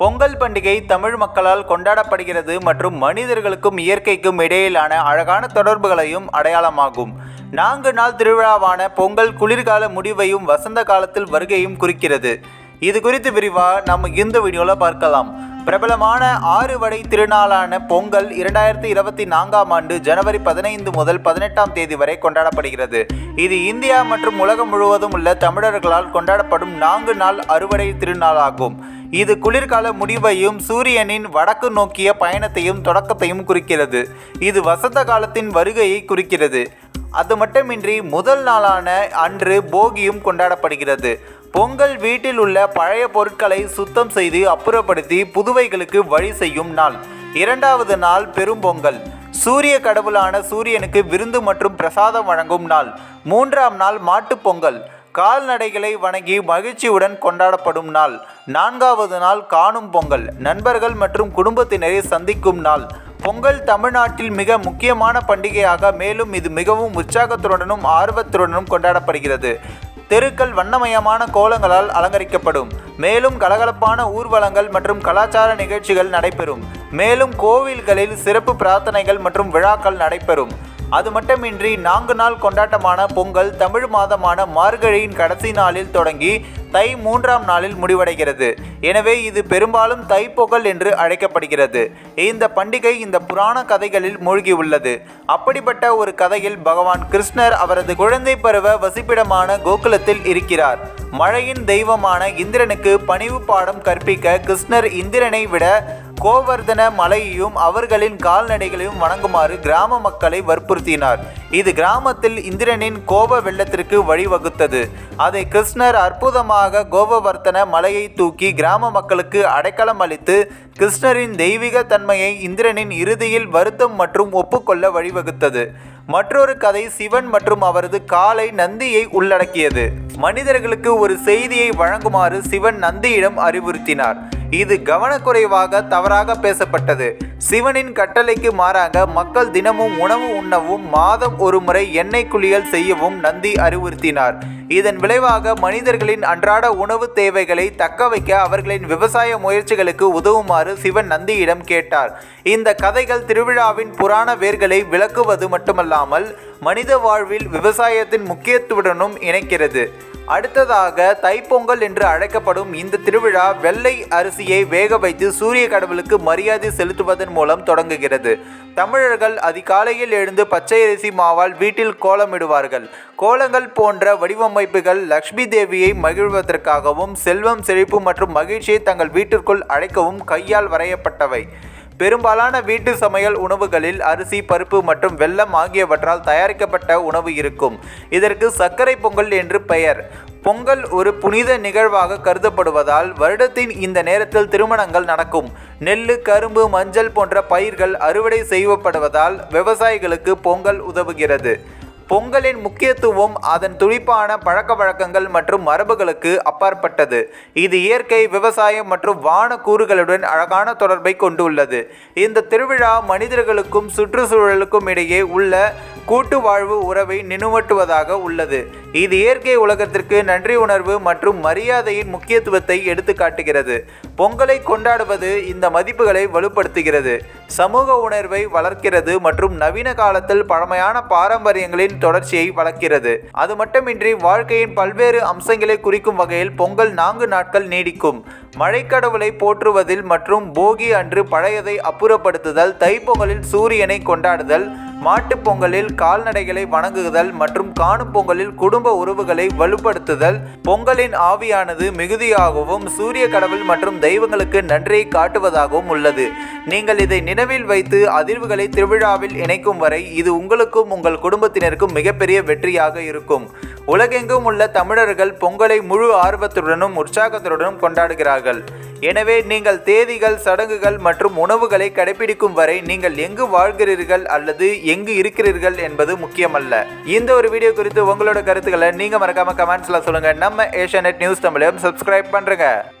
பொங்கல் பண்டிகை தமிழ் மக்களால் கொண்டாடப்படுகிறது மற்றும் மனிதர்களுக்கும் இயற்கைக்கும் இடையிலான அழகான தொடர்புகளையும் அடையாளமாகும். நான்கு நாள் திருவிழாவான பொங்கல் குளிர்கால முடிவையும் வசந்த காலத்தில் வருகையும் குறிக்கிறது. இது குறித்து விரிவாக நம்ம இந்த வீடியோவில் பார்க்கலாம். பிரபலமான ஆறு வடை திருநாளான பொங்கல் இரண்டாயிரத்தி இருபத்தி நான்காம் ஆண்டு ஜனவரி பதினைந்து முதல் பதினெட்டாம் தேதி வரை கொண்டாடப்படுகிறது. இது இந்தியா மற்றும் உலகம் முழுவதும் உள்ள தமிழர்களால் கொண்டாடப்படும் நான்கு நாள் அறுவடை திருநாளாகும். இது குளிர்கால முடிவையும் சூரியனின் வடக்கு நோக்கிய பயணத்தையும் தொடக்கத்தையும் குறிக்கிறது. இது வசந்த காலத்தின் வருகையை குறிக்கிறது. அது மட்டுமின்றி முதல் நாளான அன்று போகியும் கொண்டாடப்படுகிறது. பொங்கல் வீட்டில் உள்ள பழைய பொருட்களை சுத்தம் செய்து அப்புறப்படுத்தி புதுவைகளுக்கு வழி செய்யும் நாள். இரண்டாவது நாள் பெரும்பொங்கல் சூரிய கடவுளான சூரியனுக்கு விருந்து மற்றும் பிரசாதம் வழங்கும் நாள். மூன்றாம் நாள் மாட்டுப்பொங்கல் கால்நடைகளை வணங்கி மகிழ்ச்சியுடன் கொண்டாடப்படும் நாள். நான்காவது நாள் காணும் பொங்கல். நண்பர்கள் மற்றும் குடும்பத்தினரை சந்திக்கும் நாள். பொங்கல் தமிழ்நாட்டில் மிக முக்கியமான பண்டிகையாக மேலும் இது மிகவும் உற்சாகத்துடனும் ஆர்வத்துடனும் கொண்டாடப்படுகிறது. தெருக்கள் வண்ணமயமான கோலங்களால் அலங்கரிக்கப்படும். மேலும் கலகலப்பான ஊர்வலங்கள் மற்றும் கலாச்சார நிகழ்ச்சிகள் நடைபெறும். மேலும் கோவில்களில் சிறப்பு பிரார்த்தனைகள் மற்றும் விழாக்கள் நடைபெறும். அது மட்டுமின்றி நான்கு நாள் கொண்டாட்டமான பொங்கல் தமிழ் மாதமான மார்கழியின் கடைசி நாளில் தொடங்கி தை மூன்றாம் நாளில் முடிவடைகிறது. எனவே இது பெரும்பாலும் தைப்பொங்கல் என்று அழைக்கப்படுகிறது. இந்த பண்டிகை இந்த புராண கதைகளில் மூழ்கியுள்ளது. அப்படிப்பட்ட ஒரு கதையில் பகவான் கிருஷ்ணர் அவரது குழந்தை பருவ வசிப்பிடமான கோகுலத்தில் இருக்கிறார். மழையின் தெய்வமான இந்திரனுக்கு பணிவு பாடம் கற்பிக்க கிருஷ்ணர் இந்திரனை விட கோவர்தன மலையையும் அவர்களின் கால்நடைகளையும் வணங்குமாறு கிராம மக்களை வற்புறுத்தினார். இது கிராமத்தில் இந்திரனின் கோப வெள்ளத்திற்கு வழிவகுத்தது. அதை கிருஷ்ணர் அற்புதமாக கோபவர்த்தன மலையை தூக்கி கிராம மக்களுக்கு அடைக்கலம் அளித்து கிருஷ்ணரின் தெய்வீக தன்மையை இந்திரனின் இறுதியில் வருத்தம் மற்றும் ஒப்புக்கொள்ள வழிவகுத்தது. மற்றொரு கதை சிவன் மற்றும் அவரது காலை நந்தியை உள்ளடக்கியது. மனிதர்களுக்கு ஒரு செய்தியை வழங்குமாறு சிவன் நந்தியிடம் அறிவுறுத்தினார். இது கவனக்குறைவாக தவறாக பேசப்பட்டது. சிவனின் கட்டளைக்கு மாறாக மக்கள் தினமும் உணவு உண்ணவும் மாதம் ஒரு முறை எண்ணெய் குளியல் செய்யவும் நந்தி அறிவுறுத்தினார். இதன் விளைவாக மனிதர்களின் அன்றாட உணவு தேவைகளை தக்க வைக்க அவர்களின் விவசாய முயற்சிகளுக்கு உதவுமாறு சிவன் நந்தியிடம் கேட்டார். இந்த கதைகள் திருவிழாவின் புராண வேர்களை விளக்குவது மட்டுமல்லாமல் மனித வாழ்வில் விவசாயத்தின் முக்கியத்துடனும் இணைக்கிறது. அடுத்ததாக தைப்பொங்கல் என்று அழைக்கப்படும் இந்த திருவிழா வெள்ளை அரிசியை வேக வைத்து சூரிய கடவுளுக்கு மரியாதை செலுத்துவதன் மூலம் தொடங்குகிறது. தமிழர்கள் அதிகாலையில் எழுந்து பச்சை அரிசி மாவால் வீட்டில் கோலமிடுவார்கள். கோலங்கள் போன்ற வடிவமைப்புகள் லக்ஷ்மி தேவியை மகிழ்வதற்காகவும் செல்வம் செழிப்பு மற்றும் மகிழ்ச்சியை தங்கள் வீட்டிற்குள் அழைக்கவும் கையால் வரையப்பட்டவை. பெரும்பாலான வீட்டு சமையல் உணவுகளில் அரிசி பருப்பு மற்றும் வெல்லம் ஆகியவற்றால் தயாரிக்கப்பட்ட உணவு இருக்கும். இதற்கு சர்க்கரை பொங்கல் என்று பெயர். பொங்கல் ஒரு புனித நிகழ்வாக கருதப்படுவதால் வருடத்தின் இந்த நேரத்தில் திருமணங்கள் நடக்கும். நெல் கரும்பு மஞ்சள் போன்ற பயிர்கள் அறுவடை செய்யப்படுவதால் விவசாயிகளுக்கு பொங்கல் உதவுகிறது. பொங்கலின் முக்கியத்துவம் அதன் துடிப்பான பழக்க வழக்கங்கள் மற்றும் மரபுகளுக்கு அப்பாற்பட்டது. இது இயற்கை விவசாயம் மற்றும் வான கூறுகளுடன் அழகான தொடர்பை கொண்டுள்ளது. இந்த திருவிழா மனிதர்களுக்கும் சுற்றுச்சூழலுக்கும் இடையே உள்ள கூட்டு வாழ்வு உறவை நினைவட்டுவதாக உள்ளது. இது இயற்கை உலகத்திற்கு நன்றி உணர்வு மற்றும் மரியாதையின் முக்கியத்துவத்தை எடுத்து காட்டுகிறது பொங்கலை கொண்டாடுவது இந்த மதிப்புகளை வலுப்படுத்துகிறது சமூக உணர்வை வளர்க்கிறது மற்றும் நவீன காலத்தில் பழமையான பாரம்பரியங்களின் தொடர்ச்சியை வளர்க்கிறது. அது மட்டுமின்றி வாழ்க்கையின் பல்வேறு அம்சங்களை குறிக்கும் வகையில் பொங்கல் நான்கு நாட்கள் நீடிக்கும். மழைக்கடவுளை போற்றுவதில் மற்றும் போகி அன்று பழையதை அப்புறப்படுத்துதல் தைப்பொங்கலில் சூரியனை கொண்டாடுதல் மாட்டுப் பொங்கலில் கால்நடைகளை வணங்குதல் மற்றும் காணும் பொங்கலில் குடும்ப உறவுகளை வலுப்படுத்துதல். பொங்கலின் ஆவியானது மிகுதியாகவும் சூரிய கடவுள் மற்றும் தெய்வங்களுக்கு நன்றியை காட்டுவதாகவும் உள்ளது. நீங்கள் இதை நினைவில் வைத்து அதிர்வுகளை திருவிழாவில் இணைக்கும் வரை இது உங்களுக்கும் உங்கள் குடும்பத்தினருக்கும் மிகப்பெரிய வெற்றியாக இருக்கும். உலகெங்கும் உள்ள தமிழர்கள் பொங்கலை முழு ஆர்வத்துடனும் உற்சாகத்துடனும் கொண்டாடுகிறார்கள். எனவே நீங்கள் தேதிகள் சடங்குகள் மற்றும் உணவுகளை கடைபிடிக்கும் வரை நீங்கள் எங்கு வாழ்கிறீர்கள் அல்லது எங்கு இருக்கிறீர்கள் என்பது முக்கியமல்ல. இந்த ஒரு வீடியோ குறித்து உங்களோட கருத்துக்களை நீங்கள் மறக்காம கமெண்ட்ஸில் சொல்லுங்கள் நம்ம ஏஷியா நியூஸ் தமிழையும் சப்ஸ்கிரைப் பண்றேங்க.